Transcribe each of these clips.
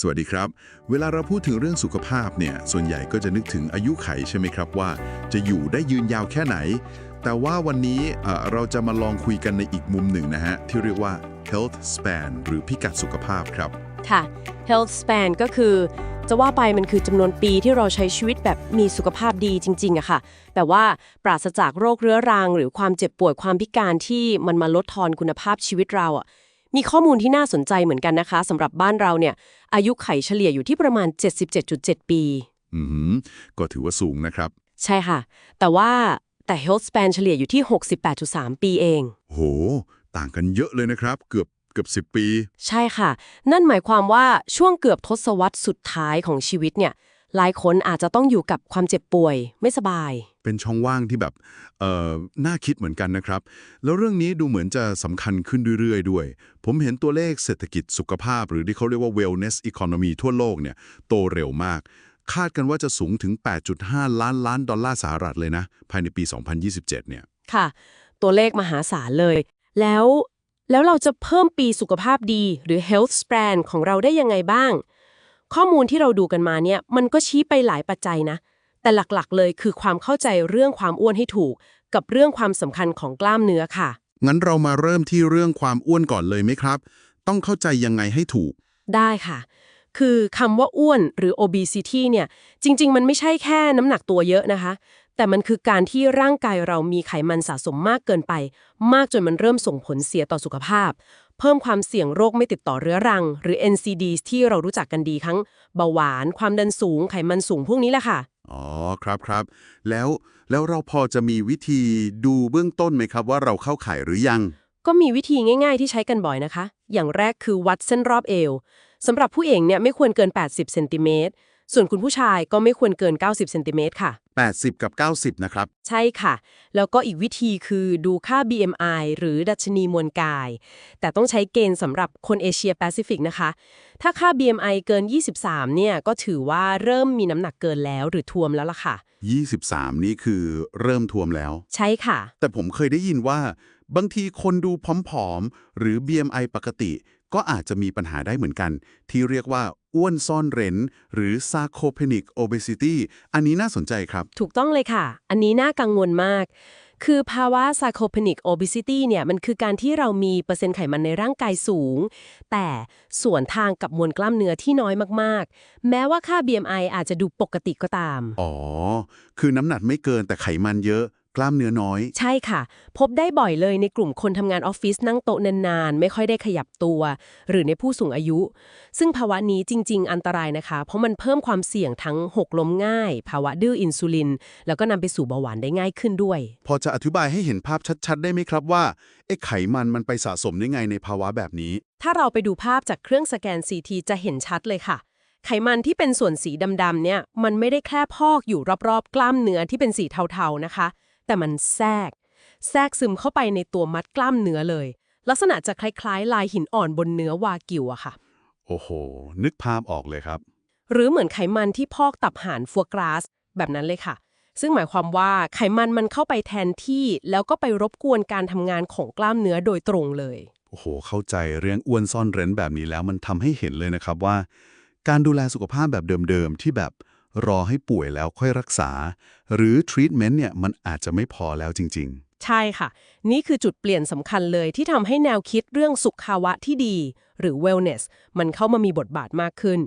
สวัสดีครับ เวลาเราพูดถึงเรื่องสุขภาพเนี่ย ส่วนใหญ่ก็จะนึกถึงอายุไขใช่ไหมครับว่า จะอยู่ได้ยืนยาวแค่ไหน แต่ว่าวันนี้เอ่อเราจะมาลองคุยกันในอีกมุมหนึ่งนะฮะ ที่เรียกว่า health span หรือพิกัดสุขภาพครับ ค่ะ health span ก็คือ จะว่าไปมันคือจำนวนปีที่เราใช้ชีวิตแบบมีสุขภาพดีจริงๆอะค่ะแต่ว่าปราศจากโรคเรื้อรัง หรือความเจ็บป่วยความพิการที่มันมาลดทอนคุณภาพชีวิตเราอะ มีข้อมูลที่น่าสนใจเหมือนกันนะคะสำหรับบ้านเราเนี่ยอายุไขเฉลี่ยอยู่ที่ประมาณ 77.7 ปี อือหือก็ถือว่าสูงนะครับ ใช่ค่ะ แต่ว่าแต่ health span เฉลี่ยอยู่ที่ 68.3 ปีเอง โห ต่างกันเยอะเลยนะครับ เกือบเกือบ 10 ปี ใช่ค่ะ นั่นหมายความว่าช่วงเกือบทศวรรษสุดท้ายของชีวิตเนี่ย หลายคนอาจจะต้องอยู่กับความเจ็บป่วย ไม่สบาย เป็นช่องว่างที่แบบเอ่อน่าคิดเหมือนกันนะครับ แล้วเรื่องนี้ดูเหมือนจะสำคัญขึ้นเรื่อยๆด้วย ผมเห็นตัวเลขเศรษฐกิจสุขภาพ หรือที่เขาเรียกว่า wellness economy ทั่วโลกเนี่ยโตเร็วมาก คาดกันว่าจะสูงถึง 8.5 ล้านล้านดอลลาร์สหรัฐเลยนะ ภายในปี 2027 เนี่ยค่ะ ตัวเลขมหาศาลเลย แล้วแล้วเราจะเพิ่มปีสุขภาพดีหรือ health span ของเราได้ยังไงบ้าง ข้อมูลที่เราดูกันมาเนี่ยมันก็ชี้ไปหลายปัจจัยนะ แต่หลักๆเลยคือความเข้าใจเรื่องความอ้วนให้ถูก กับเรื่องความสำคัญของกล้ามเนื้อค่ะ งั้นเรามาเริ่มที่เรื่องความอ้วนก่อนเลยไหมครับ ต้องเข้าใจยังไงให้ถูก ได้ค่ะ คือคำว่าอ้วนหรือ obesity เนี่ย จริง ๆ มันไม่ใช่แค่น้ำหนักตัวเยอะนะคะ แต่มันคือการที่ร่างกายเรามีไขมันสะสมมากเกินไป มากจนมันเริ่มส่งผลเสียต่อสุขภาพ เพิ่มความเสี่ยงโรคไม่ติดต่อเรื้อรัง หรือ NCDs ที่เรารู้จักกันดีทั้งเบาหวาน ความดันสูง ไขมันสูงพวกนี้แหละค่ะ อ๋อครับครับ แล้วแล้วเราพอจะมีวิธีดูเบื้องต้นไหมครับว่าเราเข้าข่ายหรือยัง ก็มีวิธีง่าย ๆ ที่ใช้กันบ่อยนะคะ อย่างแรกคือวัดเส้นรอบเอวสำหรับผู้หญิงเนี่ยไม่ควรเกิน 80 เซนติเมตร ส่วนคุณผู้ชายก็ไม่ควรเกิน 90เซนติเมตรค่ะ 80 กับ 90 นะครับ ใช่ค่ะ แล้วก็อีกวิธีคือดูค่า BMI หรือดัชนีมวลกาย แต่ต้องใช้เกณฑ์สำหรับคนเอเชียแปซิฟิกนะคะ ถ้าค่า BMI เกิน 23 เนี่ย ก็ถือว่าเริ่มมีน้ำหนักเกินแล้วหรือทวมแล้วล่ะค่ะ 23 นี่คือเริ่มท่วมแล้ว ใช่ค่ะ แต่ผมเคยได้ยินว่า บางทีคนดูผอมๆ หรือ BMI ปกติ ก็อาจจะมีปัญหาได้เหมือนกัน ที่เรียกว่าอ้วนซ่อนเร้น หรือ sarcopenic obesity อันนี้น่าสนใจครับ ถูกต้องเลยค่ะ อันนี้น่ากังวลมาก คือภาวะ sarcopenic obesity เนี่ยมันคือการที่เรามีเปอร์เซ็นต์ไขมันในร่างกายสูง แต่ส่วนทางกับมวลกล้ามเนื้อที่น้อยมากๆ แม้ว่าค่า BMI อาจจะดูปกติก็ตาม อ๋อ คือน้ำหนักไม่เกินแต่ไขมันเยอะ กล้ามเนื้อน้อย ใช่ค่ะ พบได้บ่อยเลยในกลุ่มคนทำงานออฟฟิศนั่งโต๊ะนานๆ ไม่ค่อยได้ขยับตัว หรือในผู้สูงอายุ ซึ่งภาวะนี้จริง ๆ อันตรายนะคะ เพราะมันเพิ่มความเสี่ยงทั้งหกล้มง่าย ภาวะดื้ออินซูลิน แล้วก็นำไปสู่เบาหวานได้ง่ายขึ้นด้วย พอจะอธิบายให้เห็นภาพชัดๆ ได้ไหมครับว่าไอ้ไขมันมันไปสะสมได้ไงในภาวะแบบนี้ ถ้าเราไปดูภาพจากเครื่องสแกน CT จะเห็นชัดเลยค่ะ ไขมันที่เป็นส่วนสีดำๆเนี่ย มันไม่ได้แค่พอกอยู่รอบๆ กล้ามเนื้อที่เป็นสีเทาๆนะคะ แต่มันแทรก แทรกซึมเข้าไปในตัวมัดกล้ามเนื้อเลย ลักษณะจะคล้ายๆ ลายหินอ่อนบนเนื้อวากิวอะค่ะ โอ้โห นึกภาพออกเลยครับ หรือเหมือนไขมันที่พอกตับห่านฟัวกราส แบบนั้นเลยค่ะ ซึ่งหมายความว่าไขมันมันเข้าไปแทนที่ แล้วก็ไปรบกวนการทำงานของกล้ามเนื้อโดยตรงเลย โอ้โห เข้าใจเรื่องอ้วนซ่อนเร้นแบบนี้แล้วมันทำให้เห็นเลยนะครับว่า การดูแลสุขภาพแบบเดิมๆที่แบบ รอให้ป่วยแล้วค่อยรักษา หรือทรีทเมนต์เนี่ยมันอาจจะไม่พอแล้วจริงใช่ค่ะ นี่คือจุดเปลี่ยนสำคัญเลยที่ทำให้แนวคิดเรื่องสุขาวะที่ดี หรือ wellness มันเข้ามามีบทบาทมากขึ้น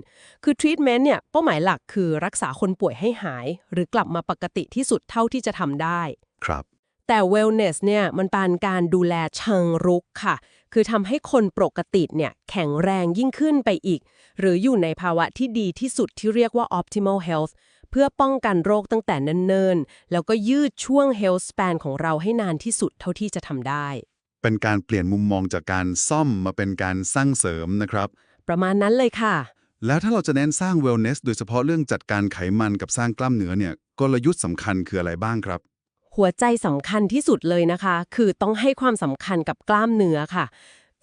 คือ treatment เนี่ยเป้าหมายหลักคือรักษาคนป่วยให้หาย หรือกลับมาปกติที่สุดเท่าที่จะทำได้ๆครับแต่ wellness เนี่ยมันเป็นการดูแลเชิงรุกค่ะ คือทำให้คนปกติเนี่ยแข็งแรงยิ่งขึ้นไปอีก หรืออยู่ในภาวะที่ดีที่สุดที่เรียกว่า optimal health เพื่อป้องกันโรคตั้งแต่เนิ่นๆ แล้วก็ยืดช่วง health span ของเราให้นานที่สุดเท่าที่จะทำได้ เป็นการเปลี่ยนมุมมองจากการซ่อมมาเป็นการสร้างเสริมนะครับ ประมาณนั้นเลยค่ะ แล้วถ้าเราจะเน้นสร้าง wellness โดยเฉพาะเรื่องจัดการไขมันกับสร้างกล้ามเนื้อเนี่ยกลยุทธ์สำคัญคืออะไรบ้างครับ หัวใจสำคัญที่สุดเลยนะคะ คือต้องให้ความสำคัญกับกล้ามเนื้อค่ะ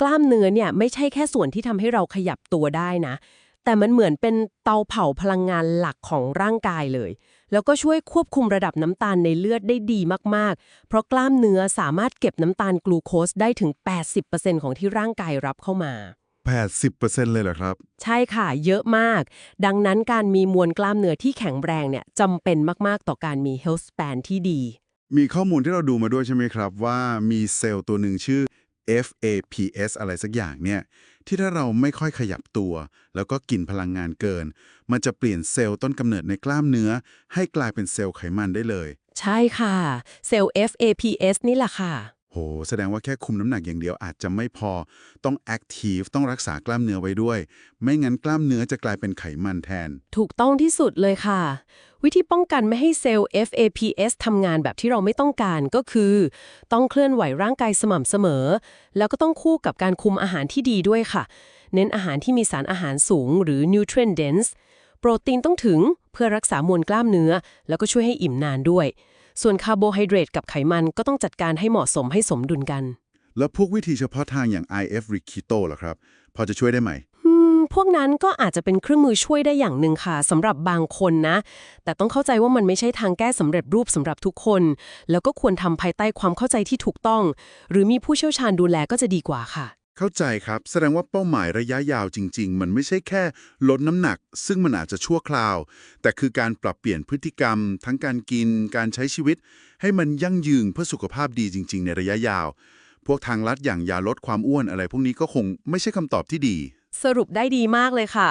กล้ามเนื้อเนี่ยไม่ใช่แค่ส่วนที่ทำให้เราขยับตัวได้นะ แต่มันเหมือนเป็นเตาเผาพลังงานหลักของร่างกายเลย แล้วก็ช่วยควบคุมระดับน้ำตาลในเลือดได้ดีมากๆ เพราะกล้ามเนื้อสามารถเก็บน้ำตาลกลูโคสได้ถึง 80%ของที่ร่างกายรับเข้ามา80%เลยเหรอครับ ใช่ค่ะ เยอะมาก ดังนั้นการมีมวลกล้ามเนื้อที่แข็งแรงเนี่ยจำเป็นมาก ๆ ต่อการมี health span ที่ดี มีข้อมูลที่เราดูมาด้วยใช่ไหมครับ ว่ามีเซลล์ตัวหนึ่งชื่อ FAPS อะไรสักอย่างเนี่ย ที่ถ้าเราไม่ค่อยขยับตัว แล้วก็กินพลังงานเกิน มันจะเปลี่ยนเซลล์ต้นกำเนิดในกล้ามเนื้อ ให้กลายเป็นเซลล์ไขมันได้เลย ใช่ค่ะ เซลล์ FAPS นี่แหละค่ะ โห แสดงว่าแค่คุมน้ำหนักอย่างเดียวอาจจะไม่พอ ต้องแอคทีฟ ต้องรักษากล้ามเนื้อไว้ด้วย ไม่งั้นกล้ามเนื้อจะกลายเป็นไขมันแทน ถูกต้องที่สุดเลยค่ะ วิธีป้องกันไม่ให้เซลล์ FAPS ทำงานแบบที่เราไม่ต้องการก็คือ ต้องเคลื่อนไหวร่างกายสม่ำเสมอ แล้วก็ต้องคู่กับการคุมอาหารที่ดีด้วยค่ะ เน้นอาหารที่มีสารอาหารสูง หรือ nutrient dense โปรตีนต้องถึงเพื่อรักษามวลกล้ามเนื้อ แล้วก็ช่วยให้อิ่มนานด้วย ส่วนคาร์โบไฮเดรตกับไขมันก็ต้องจัดการให้เหมาะสมให้สมดุลกัน แล้วพวกวิธีเฉพาะทางอย่าง IF r i k i t o ล่ะครับ พอจะช่วยได้ไหมอืมพวกนั้นก็อาจจะเป็นเครื่องมือช่วยได้อย่างหนึ่งค่ะสำหรับบางคนนะ แต่ต้องเข้าใจว่ามันไม่ใช่ทางแก้สำเร็จรูปสำหรับทุกคน แล้วก็ควรทำภายใต้ความเข้าใจที่ถูกต้อง หรือมีผู้เชี่ยวชาญดูแลก็จะดีกว่าค่ะ เข้าใจครับ แสดงว่าเป้าหมายระยะยาวจริง ๆ มันไม่ใช่แค่ลดน้ำหนัก ซึ่งมันอาจจะชั่วคราว แต่คือการปรับเปลี่ยนพฤติกรรม ทั้งการกิน การใช้ชีวิต ให้มันยั่งยืนเพื่อสุขภาพดีจริง ๆ ในระยะยาว พวกทางลัดอย่างยาลดความอ้วนอะไร พวกนี้ก็คงไม่ใช่คำตอบที่ดี สรุปได้ดีมากเลยค่ะ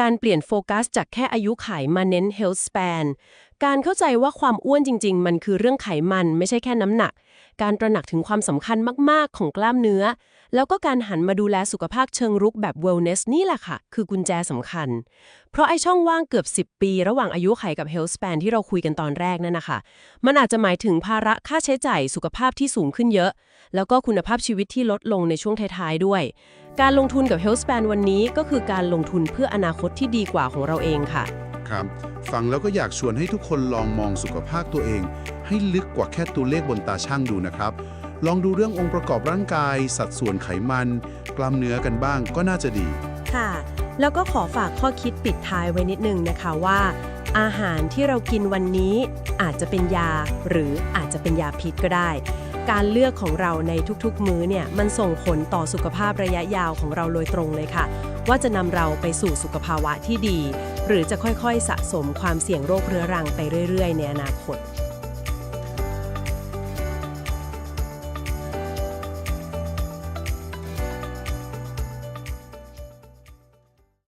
การเปลี่ยนโฟกัสจากแค่อายุขัยมาเน้น health span การเข้าใจว่าความอ้วนจริง ๆ มันคือเรื่องไขมันไม่ใช่แค่น้ำหนัก การตระหนักถึงความสำคัญมาก ๆ ของกล้ามเนื้อ แล้วก็การหันมาดูแลสุขภาพเชิงรุกแบบ wellness นี่แหละค่ะ คือกุญแจสำคัญ เพราะไอ้ช่องว่างเกือบ 10 ปี ระหว่างอายุขัยกับ health span ที่เราคุยกันตอนแรกนั่นนะคะ มันอาจจะหมายถึงภาระค่าใช้จ่ายสุขภาพที่สูงขึ้นเยอะ แล้วก็คุณภาพชีวิตที่ลดลงในช่วงท้ายๆด้วย การลงทุนกับ health span วันนี้ก็คือการลงทุนเพื่ออนาคตที่ดีกว่าของเราเองค่ะะครับฟังแล้วก็อยากชวนให้ทุกคนลองมองสุขภาพตัวเอง ให้ลึกกว่าแค่ตัวเลขบนตาช่างดูนะครับ ลองดูเรื่ององค์ประกอบร่างกาย สัดส่วนไขมัน กล้ามเนื้อกันบ้างก็น่าจะดี ค่ะ แล้วก็ขอฝากข้อคิดปิดท้ายไว้นิดนึงนะคะว่า อาหารที่เรากินวันนี้อาจจะเป็นยา หรืออาจจะเป็นยาพิษก็ได้ การเลือกของเราในทุกๆ มื้อเนี่ยมันส่งผลต่อสุขภาพระยะยาวของเราโดยตรงเลยค่ะ ว่าจะนำเราไปสู่สุขภาวะที่ดี หรือจะค่อยๆ สะสมความเสี่ยงโรคเรื้อรังไปเรื่อย ๆ ในอนาคต